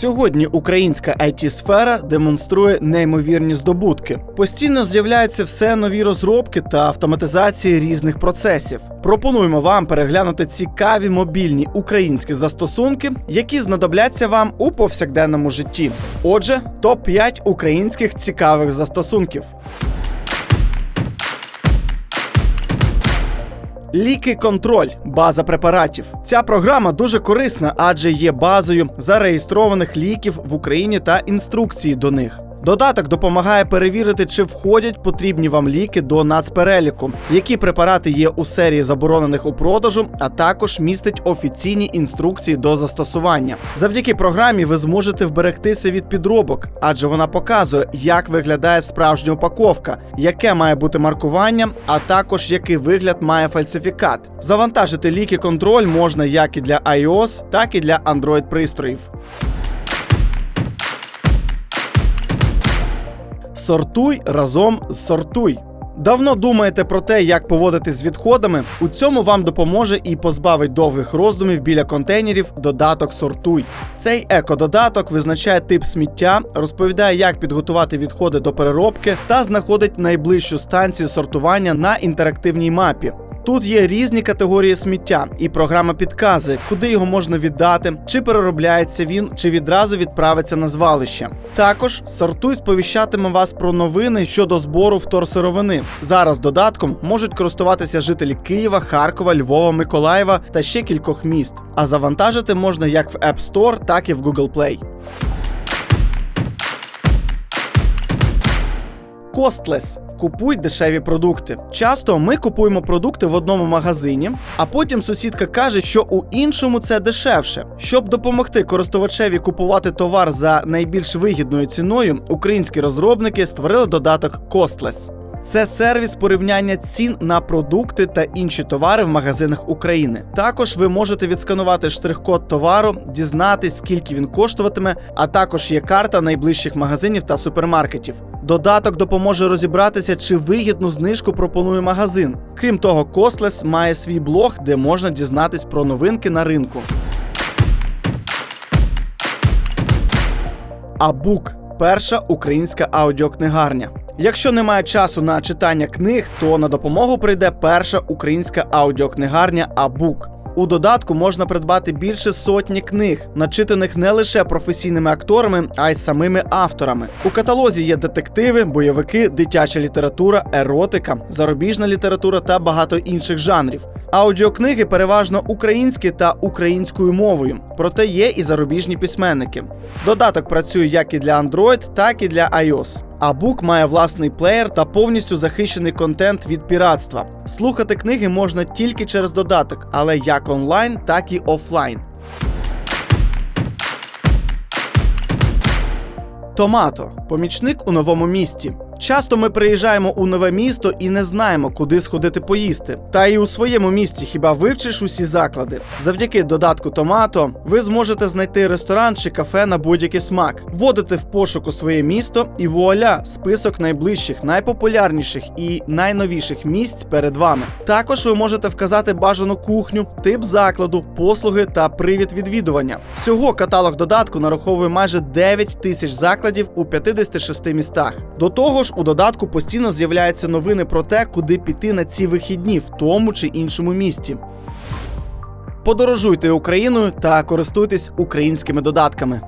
Сьогодні українська it сфера демонструє неймовірні здобутки. Постійно з'являються все нові розробки та автоматизації різних процесів. Пропонуємо вам переглянути цікаві мобільні українські застосунки, які знадобляться вам у повсякденному житті. Отже, топ 5 українських цікавих застосунків. Ліки контроль, база препаратів. Ця програма дуже корисна, адже є базою зареєстрованих ліків в Україні та інструкції до них. Додаток допомагає перевірити, чи входять потрібні вам ліки до нацпереліку, які препарати є у серії заборонених у продажу, а також містить офіційні інструкції до застосування. Завдяки програмі ви зможете вберегтися від підробок, адже вона показує, як виглядає справжня упаковка, яке має бути маркування, а також який вигляд має фальсифікат. Завантажити ліки контроль можна як і для iOS, так і для Android пристроїв. Сортуй разом з сортуй. Давно думаєте про те, як поводитись з відходами? У цьому вам допоможе і позбавить довгих роздумів біля контейнерів додаток Сортуй. Цей екододаток визначає тип сміття, розповідає, як підготувати відходи до переробки та знаходить найближчу станцію сортування на інтерактивній мапі. Тут є різні категорії сміття, і програма підказує, куди його можна віддати, чи переробляється він, чи відразу відправиться на звалище. Також сортуй сповіщатиме вас про новини щодо збору вторсировини. Зараз додатком можуть користуватися жителі Києва, Харкова, Львова, Миколаєва та ще кількох міст. А завантажити можна як в App Store, так і в Google Play. Костлес. Купуй дешеві продукти. Часто ми купуємо продукти в одному магазині, а потім сусідка каже, що у іншому це дешевше. Щоб допомогти користувачеві купувати товар за найбільш вигідною ціною, українські розробники створили додаток Costless. Це сервіс порівняння цін на продукти та інші товари в магазинах України. Також ви можете відсканувати штрих-код товару, дізнатись, скільки він коштуватиме, а також є карта найближчих магазинів та супермаркетів. Додаток допоможе розібратися, чи вигідну знижку пропонує магазин. Крім того, Костлес має свій блог, де можна дізнатись про новинки на ринку. Абук перша українська аудіокнигарня. Якщо немає часу на читання книг, то на допомогу прийде перша українська аудіокнигарня Абук. У додатку можна придбати більше сотні книг, начитаних не лише професійними акторами, а й самими авторами. У каталозі є детективи, бойовики, дитяча література, еротика, зарубіжна література та багато інших жанрів. Аудіокниги переважно українські та українською мовою, проте є і зарубіжні письменники. Додаток працює як і для Android, так і для iOS. Абук має власний плеєр та повністю захищений контент від піратства. Слухати книги можна тільки через додаток, але як онлайн, так і офлайн. Томато помічник у новому місті. Часто ми приїжджаємо у нове місто і не знаємо, куди сходити поїсти. Та і у своєму місті хіба вивчиш усі заклади. Завдяки додатку Томато ви зможете знайти ресторан чи кафе на будь-який смак, вводите в пошуку своє місто і вуаля, список найближчих, найпопулярніших і найновіших місць перед вами. Також ви можете вказати бажану кухню, тип закладу, послуги та привід відвідування. Всього каталог додатку нараховує майже 9 тисяч закладів у 56 містах. До того ж, у додатку постійно з'являються новини про те, куди піти на ці вихідні в тому чи іншому місті. Подорожуйте Україною та користуйтесь українськими додатками.